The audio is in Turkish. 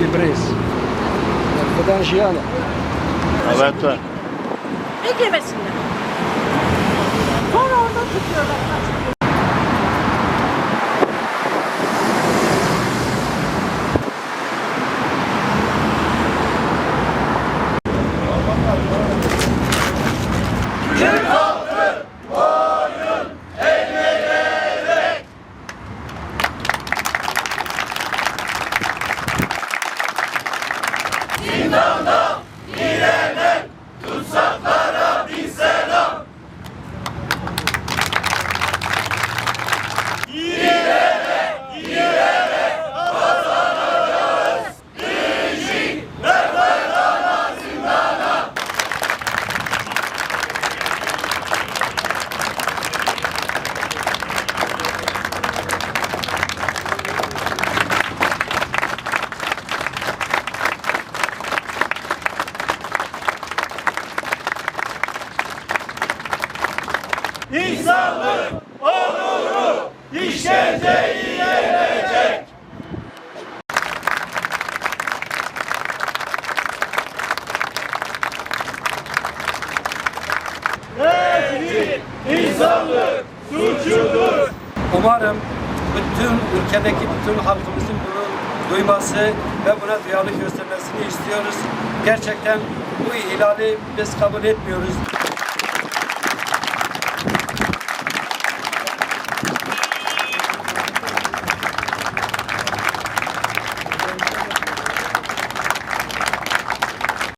İbris. Buradan Jiyan'a. Evet. Beklemesinler. İnsanlık onuru işkenceyi yenecek. Hepsi insanlık suçudur. Umarım bütün ülkedeki bütün halkımızın bunu duyması ve buna duyarlılık göstermesini istiyoruz. Gerçekten bu ihlali biz kabul etmiyoruz.